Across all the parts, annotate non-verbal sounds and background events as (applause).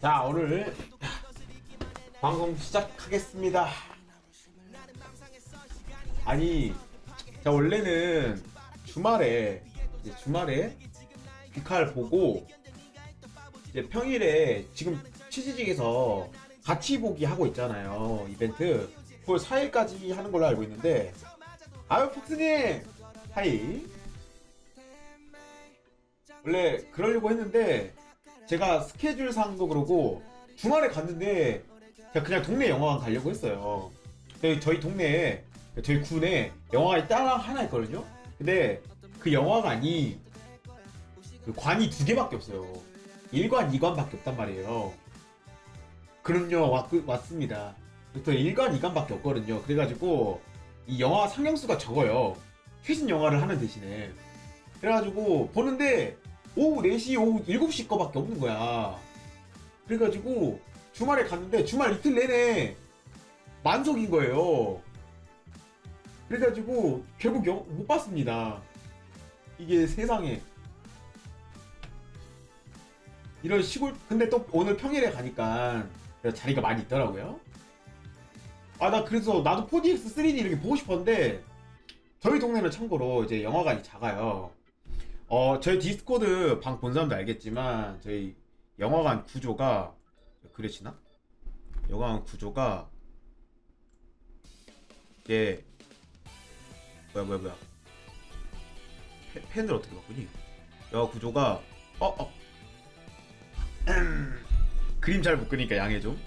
자 오늘 방송 시작하겠습니다. 아니, 자 원래는 주말에 이제 주말에 귀칼 보고 이제 평일에 지금 취지직에서 같이 보기 하고 있잖아요 이벤트. 그걸 4일까지 하는 걸로 알고 있는데. 아유 폭스님! 하이. 원래 그러려고 했는데 제가 스케줄 상도 그러고 주말에 갔는데 제가 그냥 동네 영화관 가려고 했어요. 근데 저희 동네에 저희 군에 영화관이 따라 하나 있거든요. 근데 그 영화관이 그 관이 두 개밖에 없어요. 1관, 2관밖에 없단 말이에요. 그럼요, 왔, 왔습니다. 그래서 1관, 2관밖에 없거든요. 그래가지고 이 영화 상영수가 적어요. 최신 영화를 하는 대신에. 그래가지고 보는데 오후 4시, 오후 7시 거밖에 없는 거야. 그래가지고 주말에 갔는데 주말 이틀 내내 만석인 거예요. 그래가지고 결국 영- 못 봤습니다. 이게 세상에. 이런 시골, 근데 또 오늘 평일에 가니까 자리가 많이 있더라고요. 아, 나 그래서 나도 4DX, 3D 이렇게 보고 싶었는데 저희 동네는 참고로 이제 영화관이 작아요. 어, 저희 디스코드 방 본 사람도 알겠지만, 저희 영화관 구조가, 그래지나? 영화관 구조가, 이게, 뭐야, 뭐야, 뭐야. 펜, 펜을 어떻게 바꾸니? 영화 구조가, 어, 어. 음, (clears throat) 그림 잘 못 그리니까 양해 좀.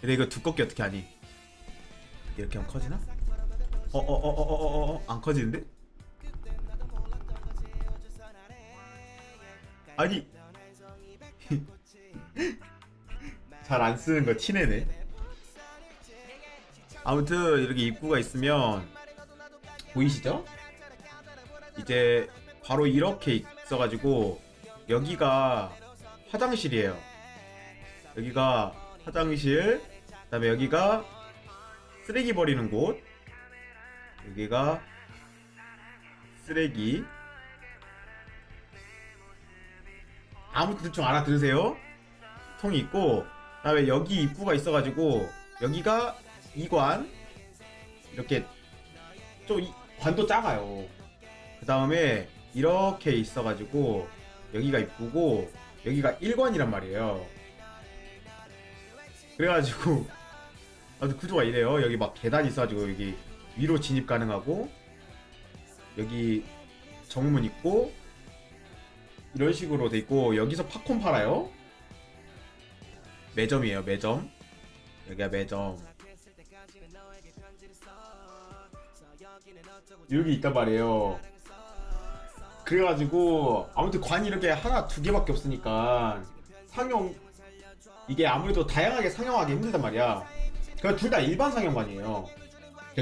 근데 이거 두껍게 어떻게 하니? 이렇게 하면 커지나? 어, 어, 어, 어, 어, 어, 어, 안 커지는데? 아니. (laughs) 잘 안 쓰는 거 티내네. 아무튼 이렇게 입구가 있으면 보이시죠? 이제 바로 이렇게 있어가지고 여기가 화장실이에요. 여기가 화장실 그 다음에 여기가 쓰레기 버리는 곳 여기가 쓰레기 아무튼 대충 알아들으세요. 통이 있고, 그다음에 여기 입구가 있어가지고 여기가 이관 이렇게 좀 이- 관도 작아요. 그 다음에 이렇게 있어가지고 여기가 입구고 여기가 1관이란 말이에요. 그래가지고 (laughs) 아주 구조가 이래요. 여기 막 계단 있어가지고 여기 위로 진입 가능하고 여기 정문 있고 이런 식으로 돼 있고 여기서 팝콘 팔아요. 매점이에요, 매점. 여기가 매점. 여기 있단 말이에요. 그래가지고 아무튼 관이 이렇게 하나 두 개밖에 없으니까 상영 이게 아무래도 다양하게 상영하기 힘들단 말이야. 그러니까 둘다 일반 상영관이에요.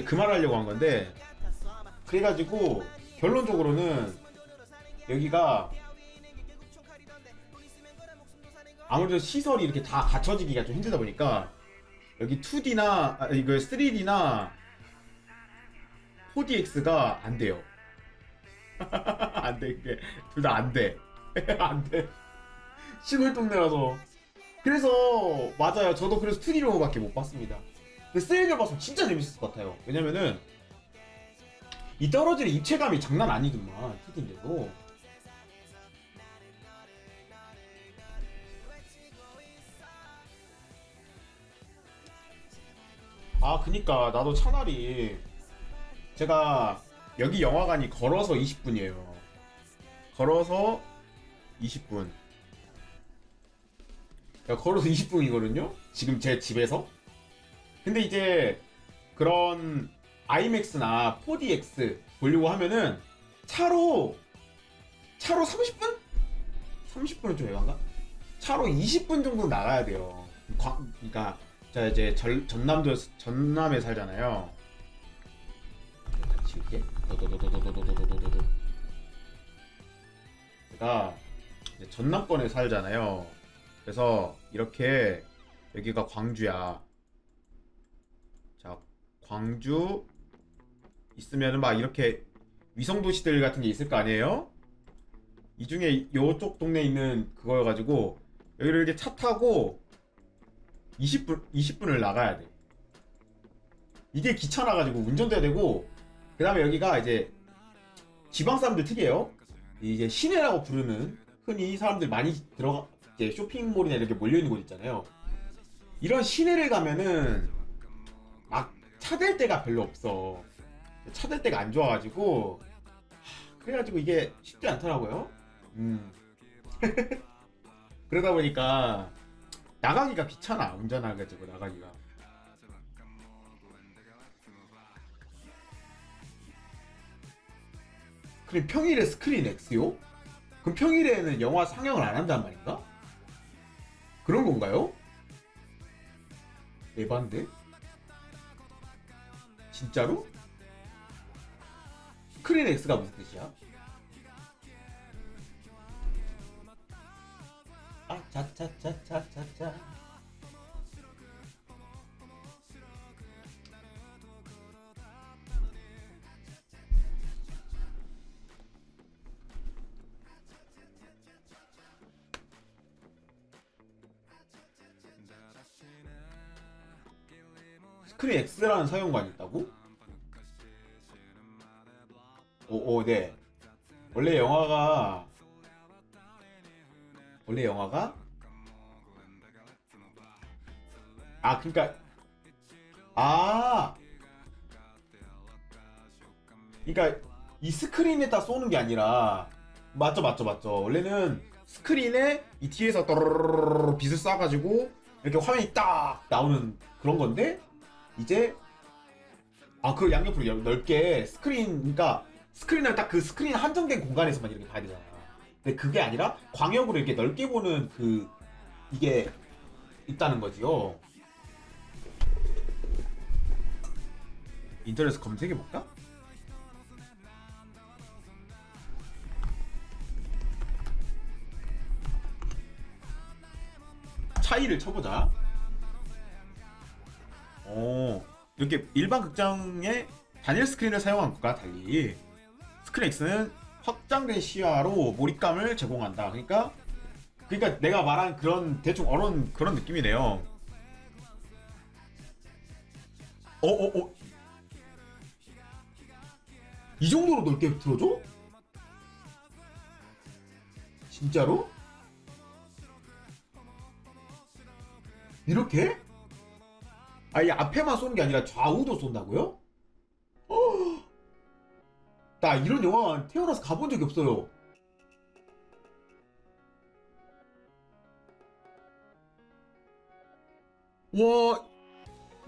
그 말하려고 한 건데 그래가지고 결론적으로는 여기가 아무래도 시설이 이렇게 다 갖춰지기가 좀 힘들다 보니까 여기 2D나 아, 이거 3D나 4DX가 안 돼요. (laughs) 안 돼, 이게 둘 다 안 돼. (laughs) 안 돼. 시골 동네라서. 그래서 맞아요. 저도 그래서 2D로밖에 못 봤습니다. 근데 3D로 봤으면 진짜 재밌을 것 같아요. 왜냐면은 이 떨어지는 입체감이 장난 아니더만 2D인데도. 아, 그니까 나도 차라리 제가 여기 영화관이 걸어서 20분이에요. 걸어서 20분. 야, 걸어서 20분이거든요? 지금 제 집에서? 근데 이제 그런 IMAX나 4DX 보려고 하면은 차로 차로 30분? 30분은 좀 애간가? 차로 20분 정도 나가야 돼요. 과, 그러니까 자 이제 전, 전남도 전남에 살잖아요. 지울게. 이제 전남권에 살잖아요. 그래서 이렇게 여기가 광주야. 자, 광주 있으면은 막 이렇게 위성 도시들 같은 게 있을 거 아니에요? 이 중에 요쪽 동네에 있는 그거여가지고 여기를 이렇게 차 타고 20분 20분을 나가야 돼. 이게 귀찮아가지고 운전도 해야 되고 그 다음에 여기가 이제 지방 사람들 특이해요. 이제 시내라고 부르는 흔히 사람들 많이 들어가 이제 쇼핑몰이나 이렇게 몰려 있는 곳 있잖아요. 이런 시내를 가면은 막 차댈 데가 별로 없어. 차댈 데가 안 좋아가지고 하, 그래가지고 이게 쉽지 않더라고요. 음. (laughs) 그러다 보니까 나가기가 귀찮아 운전해가지고 나가기가. 그럼 평일에 스크린 X요? 그럼 평일에는 영화 상영을 안 한단 말인가? 그런 건가요? 에반데? 진짜로? 스크린 X가 무슨 뜻이야? 차차차차차차. 스크린 X라는 사용관이 있다고? 오, 오, 네. 원래 영화가 원래 영화가 아 그러니까 아 그러니까 이 스크린에다 쏘는 게 아니라 맞죠 맞죠 맞죠 원래는 스크린에 이 뒤에서 떠르르르 빛을 쏴가지고 이렇게 화면이 딱 나오는 그런 건데 이제 아 그 양옆으로 열- 넓게 스크린 그러니까 스크린을 딱 그 스크린 한정된 공간에서만 이렇게 봐야 되잖아. 근데 그게 아니라 광역으로 이렇게 넓게 보는 그 이게 있다는 거지요. 인터넷 검색해 볼까? 차이를 쳐보자. 어, 이렇게 일반 극장에 단일 스크린을 사용한 것과 달리 스크린 X는 확장된 시야로 몰입감을 제공한다. 그러니까 그러니까 내가 말한 그런 대충 어런 그런 느낌이네요. 어, 어, 어. 이 정도로 넓게 들어줘? 진짜로? 이렇게? 아예 앞에만 쏘는 게 아니라 좌우도 쏜다고요? 어! 나 이런 영화 태어나서 가본 적이 없어요. 와,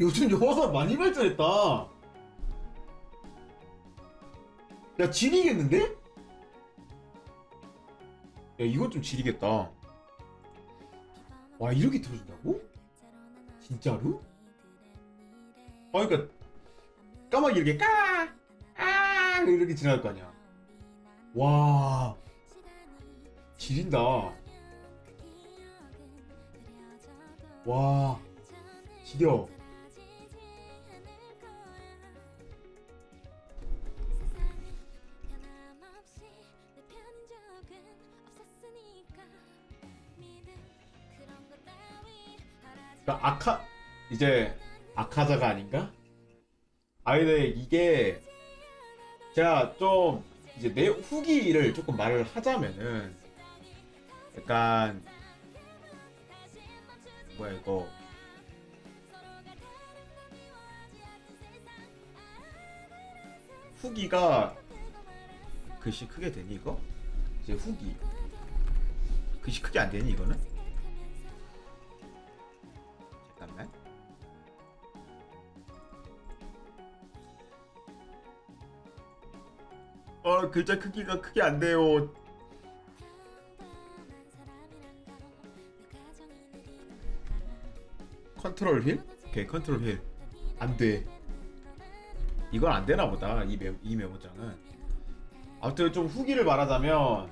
요즘 영화가 많이 발전했다. 야, 지리겠는데? 야, 이건 좀 지리겠다. 와, 이렇게 들어준다고? 진짜로? 아, 그니까, 까마귀 이렇게 까! 아! 이렇게 지나갈 거 아니야. 와, 지린다. 와, 지려. 그러니까 아카 이제 아카자가 아닌가? 아 근데 이게 제가 좀 이제 내 후기를 조금 말을 하자면은 약간 뭐야 이거 후기가 글씨 크게 되니 이거? 이제 후기 글씨 크게 안 되니 이거는? 어 글자 크기가 크게 안 돼요. 컨트롤 휠? 오케이 컨트롤 휠. 안돼. 이건 안 되나 보다 이, 메, 이 메모장은. 아무튼 좀 후기를 말하자면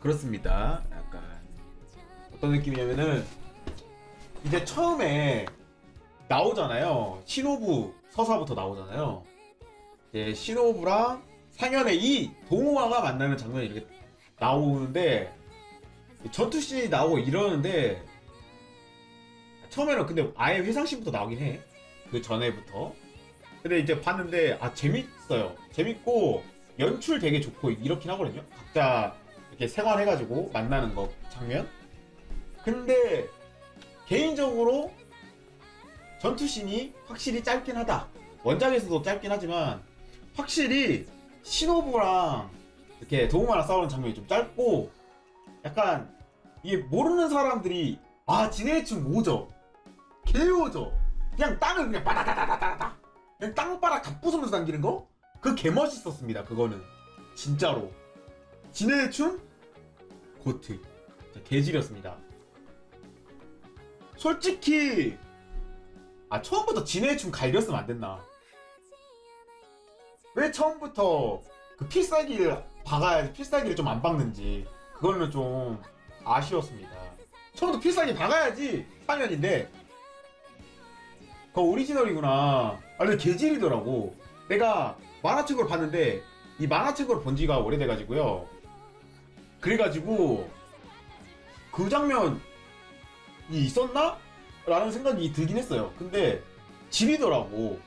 그렇습니다. 약간 어떤 느낌이냐면은 이제 처음에 나오잖아요. 신호부 서사부터 나오잖아요. 이제 신호부랑 상현의 이 동호화가 만나는 장면이 이렇게 나오는데 전투씬이 나오고 이러는데 처음에는 근데 아예 회상씬부터 나오긴 해. 그 전에부터. 근데 이제 봤는데 아 재밌어요. 재밌고 연출 되게 좋고 이렇긴 하거든요. 각자 이렇게 생활해가지고 만나는 거 장면. 근데 개인적으로 전투씬이 확실히 짧긴 하다. 원작에서도 짧긴 하지만 확실히 신호부랑 이렇게 도우마랑 싸우는 장면이 좀 짧고 약간 이게 모르는 사람들이 아 진해충 오죠. 개오죠. 그냥 땅을 그냥 바다다다다다다. 그냥 땅바닥 다 부수면서 당기는 거? 그거 개멋있었습니다 그거는. 진짜로. 진해충 고트. 개지렸습니다. 솔직히 아 처음부터 진해충 갈렸으면 안 됐나 왜 처음부터 그 필살기를 박아야지 필살기를 좀 안 박는지 그거는 좀 아쉬웠습니다. 처음부터 필살기 박아야지 4년인데 그거 오리지널이구나. 아 근데 개질이더라고. 내가 만화책으로 봤는데 이 만화책으로 본 지가 오래돼가지고요. 그래가지고 그 장면이 있었나? 라는 생각이 들긴 했어요. 근데 질이더라고.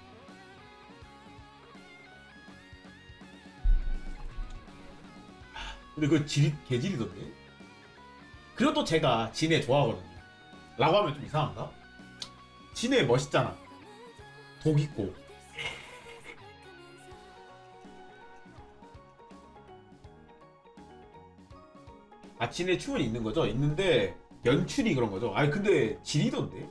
근데 그 질이 개질이던데? 그리고 또 제가 진해 좋아하거든요. 라고 하면 좀 이상한가? 진해 멋있잖아. 독 있고. 아 진해 춤은 있는 거죠? 있는데 연출이 그런 거죠. 아니 근데 질이던데?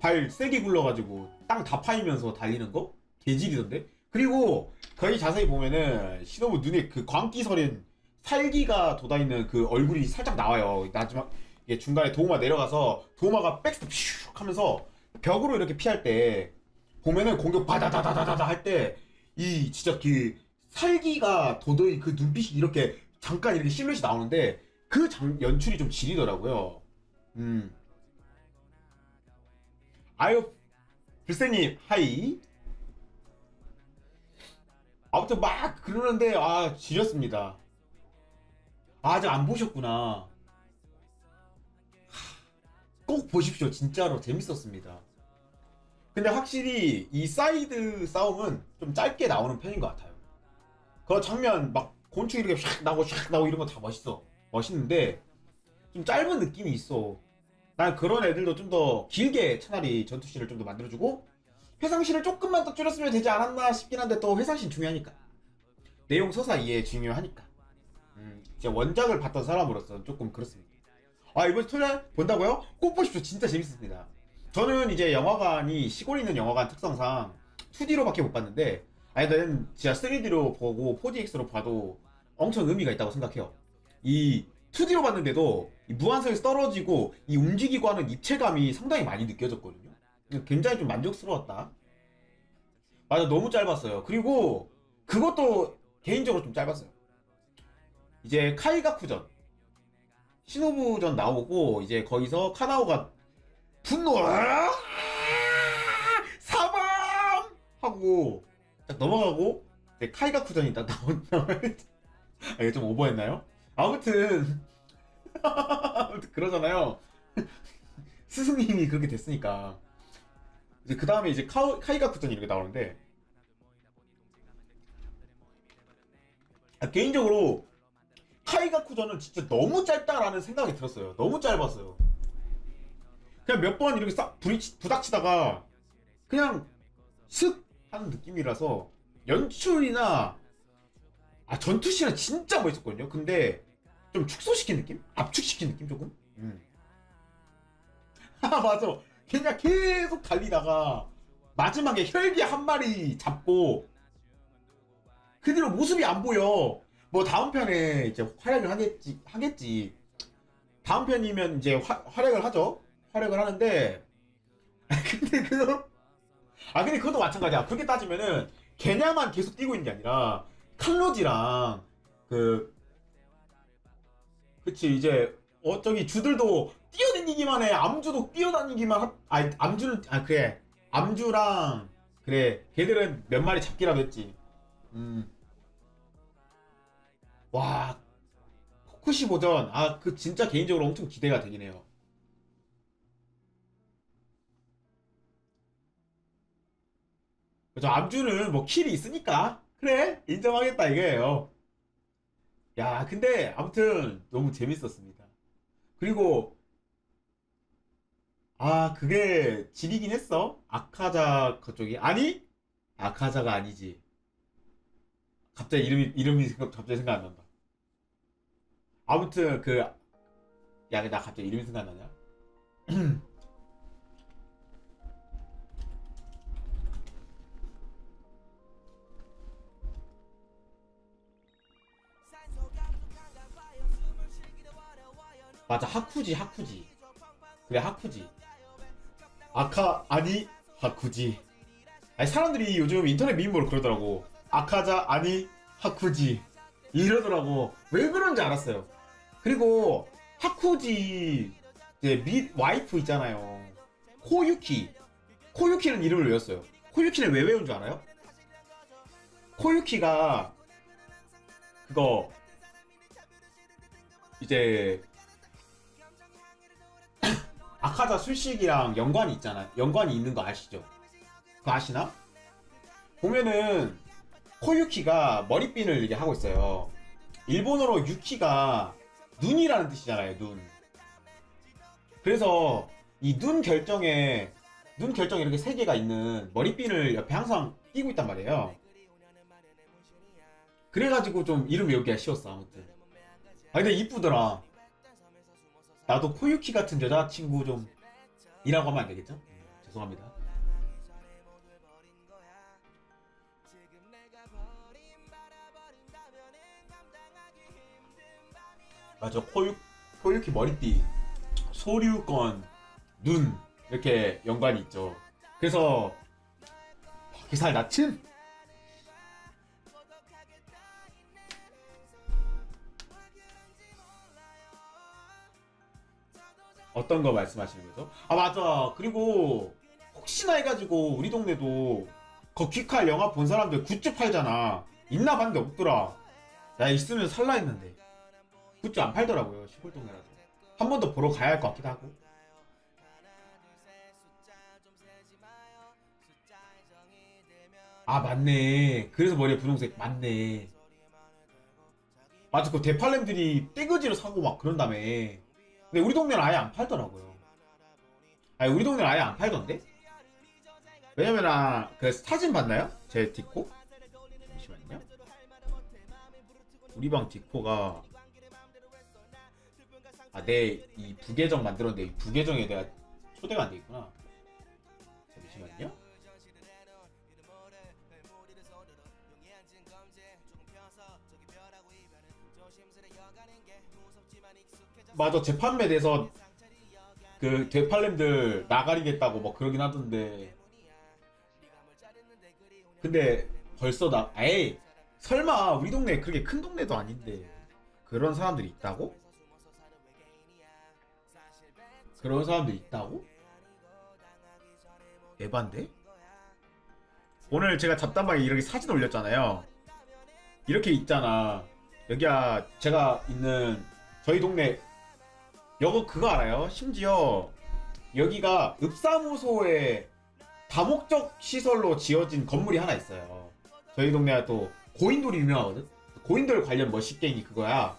발 세게 굴러가지고 땅 다 파이면서 달리는 거? 개질이던데? 그리고 거기 자세히 보면은 신호부 눈에 그 광기 서린 살기가 돋아있는 그 얼굴이 살짝 나와요. 마지막 이게 중간에 도우마 내려가서 도우마가 백스텝 슉 하면서 벽으로 이렇게 피할 때 보면은 공격 바다다다다다다 할 때 이 진짜 그 살기가 돋은 그 눈빛이 이렇게 잠깐 이렇게 실루엣이 나오는데 그 장, 연출이 좀 지리더라고요. 음. 아유, 불세님, 하이. 아무튼 막 그러는데, 아, 지렸습니다. 아, 아직 안 보셨구나. 하, 꼭 보십시오. 진짜로 재밌었습니다. 근데 확실히 이 사이드 싸움은 좀 짧게 나오는 편인 것 같아요. 그 장면 막 곤충 이렇게 샥 나고 샥 나고 이런 거 다 멋있어. 멋있는데 좀 짧은 느낌이 있어. 난 그런 애들도 좀 더 길게 차라리 전투씬을 좀 더 만들어주고 회상씬을 조금만 더 줄였으면 되지 않았나 싶긴 한데 또 회상씬 중요하니까. 내용 서사 이해 중요하니까. 음, 진짜 원작을 봤던 사람으로서 조금 그렇습니다. 아 이번 토요일 본다고요? 꼭 보십시오. 진짜 재밌습니다. 저는 이제 영화관이 시골에 있는 영화관 특성상 2D로밖에 못 봤는데 아니 나는 진짜 3D로 보고 4DX로 봐도 엄청 의미가 있다고 생각해요. 이 2D로 봤는데도 이 무한선에서 떨어지고 이 움직이고 하는 입체감이 상당히 많이 느껴졌거든요. 굉장히 좀 만족스러웠다. 맞아 너무 짧았어요. 그리고 그것도 개인적으로 좀 짧았어요. 이제 카이가쿠전 시노부전 나오고 이제 거기서 카나오가 분노 아! 사방 하고 딱 넘어가고 이제 카이가쿠전이 딱 나온다. 아, 이게 좀 오버했나요? 아무튼 아무튼 (laughs) 그러잖아요. 스승님이 그렇게 됐으니까 이제 그 다음에 이제 카우, 카이가쿠전이 이렇게 나오는데 아, 개인적으로 카이가쿠전은 진짜 너무 짧다라는 생각이 들었어요. 너무 짧았어요. 그냥 몇 번 이렇게 싹 부딪, 부닥치다가 그냥 슥 하는 느낌이라서 연출이나 아 전투씬은 진짜 멋있었거든요. 근데 좀 축소시킨 느낌? 압축시킨 느낌 조금? 음. (laughs) 아 맞아. 그냥 계속 달리다가 마지막에 혈기 한 마리 잡고 그 뒤로 모습이 안 보여. 뭐 다음 편에 이제 활약을 하겠지 하겠지. 다음 편이면 이제 화, 활약을 하죠. 활약을 하는데 아, 근데 그거 아 근데 그것도 마찬가지야. 그렇게 따지면은 개냐만 계속 뛰고 있는 게 아니라 칼로지랑 그 그치 이제 어 저기 주들도 뛰어다니기만 해. 암주도 뛰어다니기만 하, 아니 암주는 아 그래 암주랑 그래 걔들은 몇 마리 잡기라도 했지. 음. 와 하쿠시 버전 아 그 진짜 개인적으로 엄청 기대가 되긴 해요. 저 암주는 뭐 킬이 있으니까 그래 인정하겠다 이거예요. 야 근데 아무튼 너무 재밌었습니다. 그리고 아 그게 질이긴 했어. 아카자 그쪽이 아니 아카자가 아니지. 갑자기 이름이 이름이 생각 갑자기 생각 안 난다. 아무튼 그 야, 나 갑자기 이름이 생각 안 나냐? 맞아 하쿠지 하쿠지. 그래 하쿠지. 아카 아니 하쿠지. 아니 사람들이 요즘 인터넷 밈으로 그러더라고. 아카자 아니 하쿠지. 이러더라고. 왜 그런지 알았어요 그리고 하쿠지 이제 미 와이프 있잖아요 코유키 코유키는 이름을 외웠어요 코유키는 왜 외운 줄 알아요? 코유키가 그거 이제 (coughs) 아카자 술식이랑 연관이 있잖아. 연관이 있는 거 아시죠? 그거 아시나? 보면은 코유키가 머리핀을 이게 하고 있어요. 일본어로 유키가 눈이라는 뜻이잖아요. 눈. 그래서 이 눈 결정에 눈 결정에 이렇게 세 개가 있는 머리핀을 옆에 항상 끼고 있단 말이에요. 그래가지고 좀 이름 외우기가 쉬웠어 아무튼. 아 근데 이쁘더라. 나도 코유키 같은 여자친구 좀 이라고 하면 안 되겠죠? 음, 죄송합니다. 맞아 코유 코유키 머리띠 소류권 눈 이렇게 연관이 있죠. 그래서 기살 나침 어떤 거 말씀하시는 거죠? 아 맞아. 그리고 혹시나 해가지고 우리 동네도 거 귀칼 영화 본 사람들 굿즈 팔잖아. 있나 봤는데 없더라. 야 있으면 살라 했는데 굿즈 안 팔더라고요. 시골 동네라서. 한 번 더 보러 가야 할 것 같기도 하고. 아 맞네. 그래서 머리에 분홍색 맞네. 맞아. 그 대팔렘들이 떼거지로 사고 막 그런다며. 근데 우리 동네는 아예 안 팔더라고요. 아니 우리 동네는 아예 안 팔던데? 왜냐면 아, 그 사진 봤나요? 제 디코? 잠시만요. 우리 방 디코가 아 내 이 부계정 만들었는데 이 부계정에 내가 초대가 안 돼 있구나. 잠시만요. 맞아 재판매 돼서 그 되팔렘들 나가리 됐다고 뭐 그러긴 하던데 근데 벌써 나 에이 설마 우리 동네 그렇게 큰 동네도 아닌데 그런 사람들이 있다고? 그런 사람들이 있다고? 에반데? 오늘 제가 잡담방에 이렇게 사진 올렸잖아요 이렇게 있잖아 여기야 제가 있는 저희 동네 여거 그거 알아요? 심지어 여기가 읍사무소의 다목적 시설로 지어진 건물이 하나 있어요. 저희 동네가 또 고인돌이 유명하거든. 고인돌 관련 머시갱이 그거야.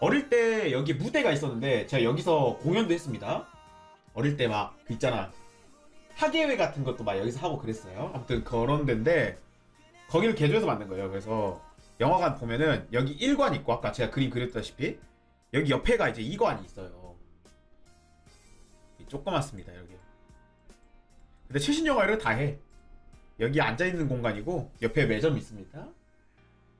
어릴 때 여기 무대가 있었는데 제가 여기서 공연도 했습니다. 어릴 때막그 있잖아 학예회 같은 것도 막 여기서 하고 그랬어요. 아무튼 그런 데인데 거기를 개조해서 만든 거예요. 그래서 영화관 보면은 여기 1관 있고 아까 제가 그림 그렸다시피 여기 옆에가 이제 2관이 있어요. 조그맣습니다 여기. 근데 최신 영화를 다 해. 여기 앉아 있는 공간이고 옆에 매점이 있습니다.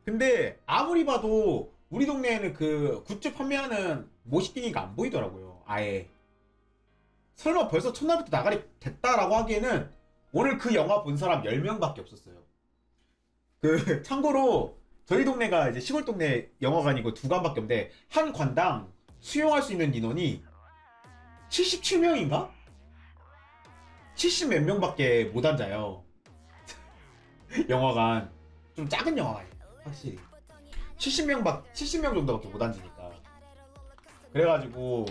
근데 아무리 봐도 우리 동네에는 그 굿즈 판매하는 모시기니가 안 보이더라고요. 아예. 설마 벌써 첫날부터 나가리 됐다라고 하기에는 오늘 그 영화 본 사람 10명밖에 없었어요. 그 (laughs) 참고로 저희 동네가 이제 시골 동네 영화관이고 두 관밖에 없는데 한 관당 수용할 수 있는 인원이 77명인가? 70 몇 명밖에 못 앉아요. (laughs) 영화관 좀 작은 영화관이에요. 확실히 70명 밖 70명 정도밖에 못 앉으니까 그래가지고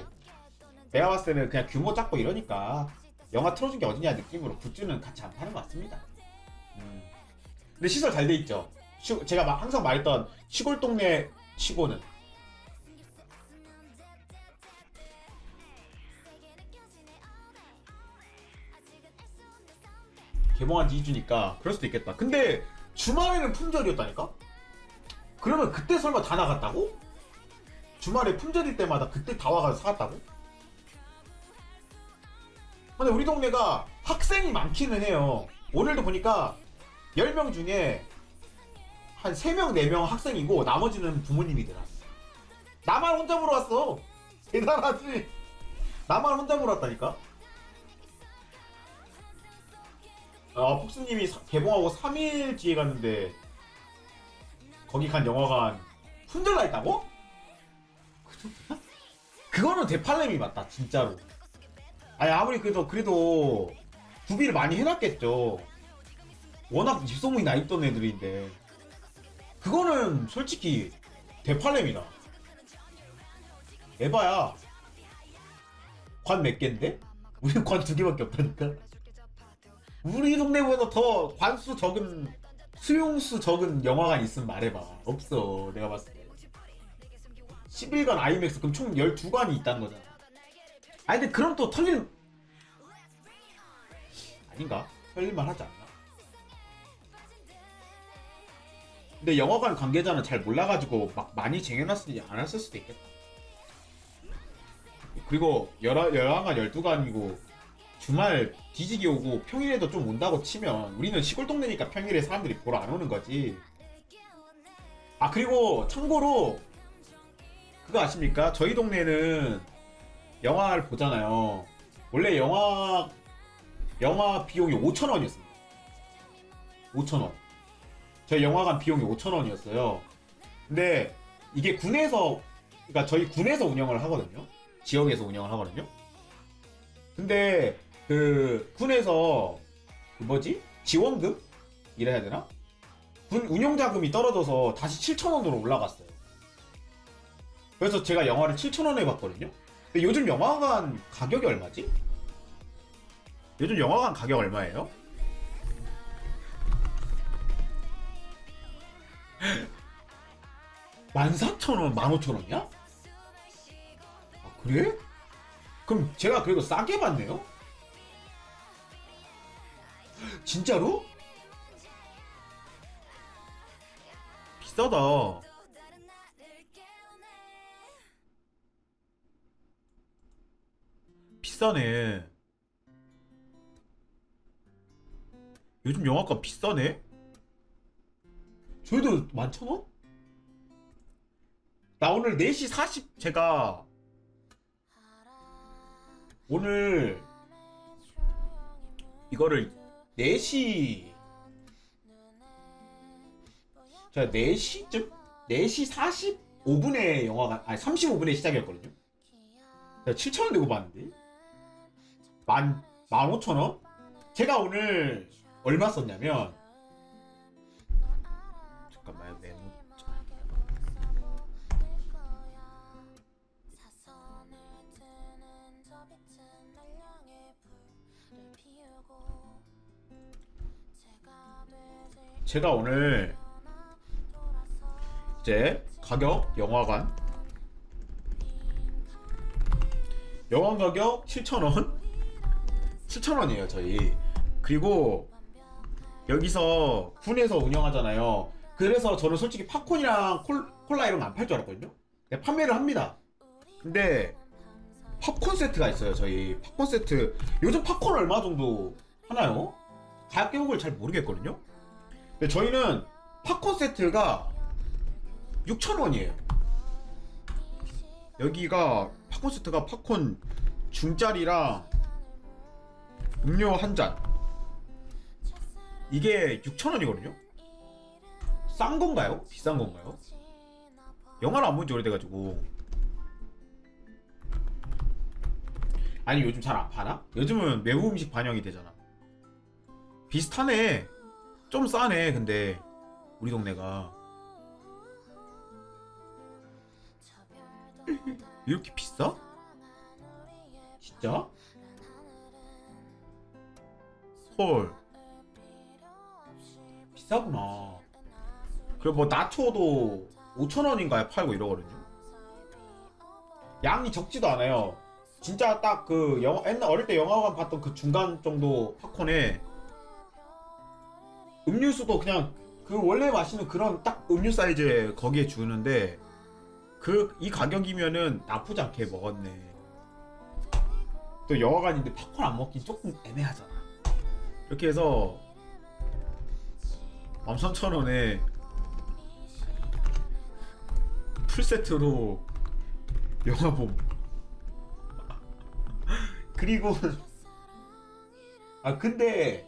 내가 봤을 때는 그냥 규모 작고 이러니까 영화 틀어준 게 어디냐 느낌으로 굿즈는 같이 안 파는 것 같습니다. 음. 근데 시설 잘 돼 있죠. 시- 제가 막 항상 말했던 시골 동네 치고는 개봉한 지 2주니까 그럴 수도 있겠다. 근데 주말에는 품절이었다니까? 그러면 그때 설마 다 나갔다고? 주말에 품절일 때마다 그때 다 와가지고 사갔다고? 근데 우리 동네가 학생이 많기는 해요. 오늘도 보니까 10명 중에 한 3명, 4명 학생이고 나머지는 부모님이더라. 나만 혼자 보러 왔어. 대단하지? 나만 혼자 보러 왔다니까? 아, 폭스님이 사- 개봉하고 3일 뒤에 갔는데 거기 간 영화관 나 있다고? 그 정도야? 그거는 대팔렘이 맞다 진짜로 아니 아무리 그래도 그래도 구비를 많이 해놨겠죠 워낙 입소문이 나 있던 애들인데 그거는 솔직히 대팔렘이다 에바야 관몇 갠데? 우리 관 두 개밖에 없다니까 우리 동네보다 더 관수 적은 수용수 적은 영화관 있으면 말해봐. 없어. 내가 봤을 때. 11관 아이맥스. 그럼 총 12관이 있다는 거잖아. 아니 근데 그럼 또 털릴 아닌가? 털릴만 하지 않나? 근데 영화관 관계자는 잘 몰라가지고 막 많이 쟁여놨으니 안 했을 수도 있겠다. 그리고 여러, 영화관 12관이고 주말 뒤지기 오고 평일에도 좀 온다고 치면 우리는 시골 동네니까 평일에 사람들이 보러 안 오는 거지. 아 그리고 참고로 그거 아십니까? 저희 동네는 영화를 보잖아요. 원래 영화 영화 비용이 5천 원이었습니다. 5천 원. 저희 영화관 비용이 5천 원이었어요. 근데 이게 군에서 그러니까 저희 군에서 운영을 하거든요. 지역에서 운영을 하거든요. 근데 그 군에서 그 뭐지 지원금 이래야 되나? 군 운영 자금이 떨어져서 다시 7천 원으로 올라갔어요. 그래서 제가 영화를 7천 원에 봤거든요. 근데 요즘 영화관 가격이 얼마지? 요즘 영화관 가격 얼마예요? (laughs) (14,000원) (15,000원이야) 아 그래? 그럼 제가 그래도 싸게 봤네요? 진짜로? 비싸다. 비싸네. 요즘 영화관 비싸네? 저희도 만천원? 나 오늘 4시 40 제가 오늘 이거를 4시 제가 4시쯤? 4시 45분에 영화가 아니 35분에 시작이었거든요 제가 7천원 내고 봤는데 만 15,000원? 제가 오늘 얼마 썼냐면 제가 오늘 이제 가격 영화관. 영화관 가격 7,000원? 7,000원이에요 저희. 그리고 여기서 군에서 운영하잖아요. 그래서 저는 솔직히 팝콘이랑 콜, 콜라 이런 거 안 팔 줄 알았거든요. 판매를 합니다. 근데 팝콘 세트가 있어요 저희. 팝콘 세트. 요즘 팝콘 얼마 정도 하나요? 가격을 잘 모르겠거든요 저희는 팝콘 세트가 6,000원이에요. 여기가 팝콘 세트가 팝콘 중짜리랑 음료 한 잔. 이게 6,000원이거든요. 싼 건가요? 비싼 건가요? 영화를 안 본 지 오래돼가지고. 아니 요즘 잘 안 파나? 요즘은 매우 음식 반영이 되잖아. 비슷하네. 좀 싸네 근데. 우리 동네가. (laughs) 이렇게 비싸? 진짜? 헐. 비싸구나. 그리고 뭐 나초도 5천원인가에 팔고 이러거든요? 양이 적지도 않아요. 진짜 딱 그 영화 옛날 어릴 때 영화관 봤던 그 중간 정도 팝콘에 음료수도 그냥 그 원래 마시는 그런 딱 음료 사이즈에 거기에 주는데 그 이 가격이면은 나쁘지 않게 먹었네. 또 영화관인데 팝콘 안 먹긴 조금 애매하잖아. 이렇게 해서 13,000원에 풀세트로 영화 봄. (laughs) 그리고 아 근데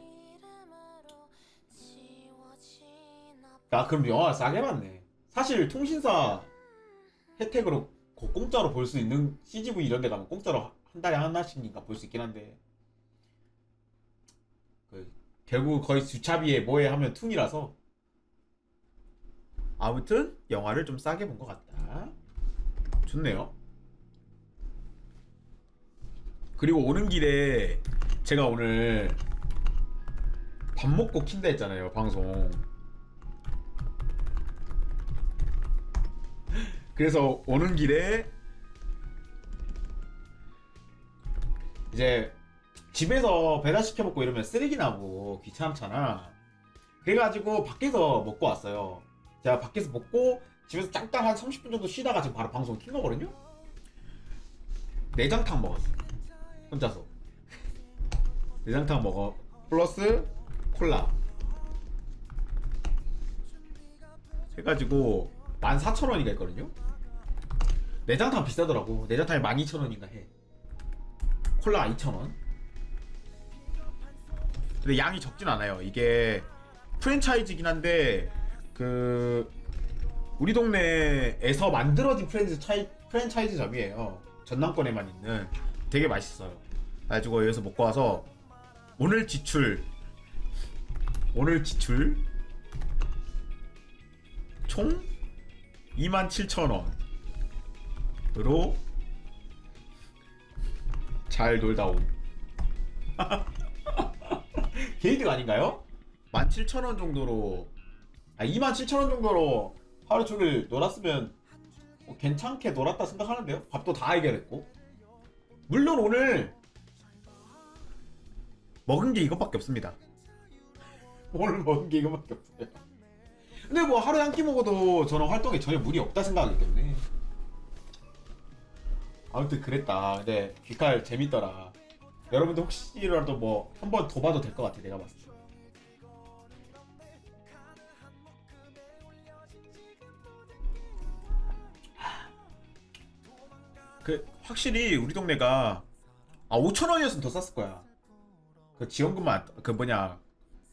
나 그럼 영화 싸게 봤네. 사실 통신사 혜택으로 그 공짜로 볼 수 있는 CGV 이런 데 가면 공짜로 한 달에 하나씩인가 볼 수 있긴 한데 그 결국 거의 주차비에 뭐에 하면 퉁이라서 아무튼 영화를 좀 싸게 본 것 같다. 좋네요. 그리고 오는 길에 제가 오늘 밥 먹고 킨다 했잖아요 방송. 그래서 오는 길에 이제 집에서 배달 시켜 먹고 이러면 쓰레기 나고 귀찮잖아. 그래가지고 밖에서 먹고 왔어요. 제가 밖에서 먹고 집에서 잠깐 한 30분 정도 쉬다가 지금 바로 방송 킨 거거든요. 내장탕 먹었어. 혼자서. (laughs) 내장탕 먹어. 플러스 콜라. 해가지고 14,000원인가 했거든요. 내장탕 비싸더라고. 내장탕이 12,000원인가 해. 콜라 2,000원. 근데 양이 적진 않아요. 이게 프랜차이즈긴 한데 그 우리 동네에서 만들어진 프랜차이, 프랜차이즈점이에요. 전남권에만 있는 되게 맛있어요. 그래가지고 여기서 먹고 와서 오늘 지출 오늘 지출 총 27,000원으로 잘 놀다 옴. 게이드가 아닌가요? 17,000원 정도로 아 27,000원 정도로 하루 종일 놀았으면 뭐 괜찮게 놀았다 생각하는데요. 밥도 다 해결했고. 물론 오늘 먹은 게 이것밖에 없습니다. (laughs) 오늘 먹은 게 이것밖에 없어요. 근데 뭐 하루에 한 끼 먹어도 저는 활동에 전혀 무리 없다 생각하기 때문에 아무튼 그랬다. 근데 귀칼 재밌더라. 여러분들 혹시라도 뭐 한 번 더 봐도 될 것 같아 내가 봤을 때. 그 확실히 우리 동네가 아 5천 원이었으면 더 쌌을 거야. 그 지원금만 안- 그 뭐냐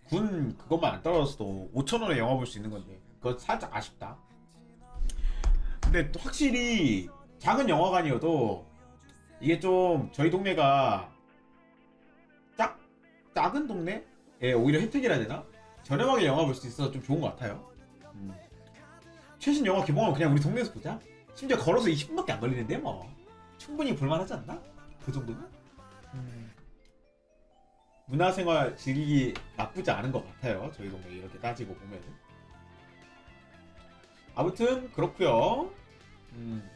군 그것만 안 떨어졌어도 5천 원에 영화 볼 수 있는 건데 그거 살짝 아쉽다. 근데 또 확실히 작은 영화관이어도 이게 좀 저희 동네가 작 작은 동네에 오히려 혜택이라 해야 되나 저렴하게 영화 볼 수 있어서 좀 좋은 것 같아요. 음. 최신 영화 개봉하면 그냥 우리 동네에서 보자. 심지어 걸어서 20분밖에 안 걸리는데 뭐 충분히 볼만하지 않나? 그 정도면? 음. 문화생활 즐기기 나쁘지 않은 것 같아요. 저희 동네 이렇게 따지고 보면. 아무튼 그렇고요. 음.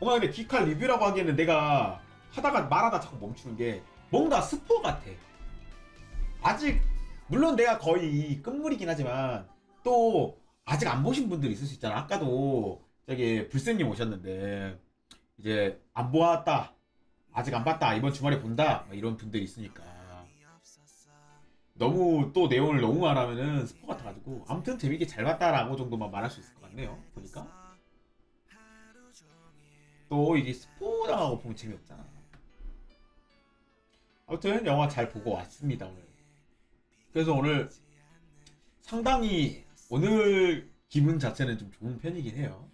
뭔가 근데 기칼 리뷰라고 하기에는 내가 하다가 말하다 자꾸 멈추는 게 뭔가 스포 같아. 아직 물론 내가 거의 끝물이긴 하지만 또 아직 안 보신 분들이 있을 수 있잖아. 아까도 저기 불쌤님 오셨는데 이제 안 보았다. 아직 안 봤다. 이번 주말에 본다. 막 이런 분들이 있으니까. 너무 또 내용을 너무 말하면은 스포 같아가지고 아무튼 재밌게 잘 봤다라고 정도만 말할 수 있을 것 같네요. 보니까 또 이게 스포 당하고 보면 재미없잖아. 아무튼 영화 잘 보고 왔습니다 오늘. 그래서 오늘 상당히 오늘 기분 자체는 좀 좋은 편이긴 해요.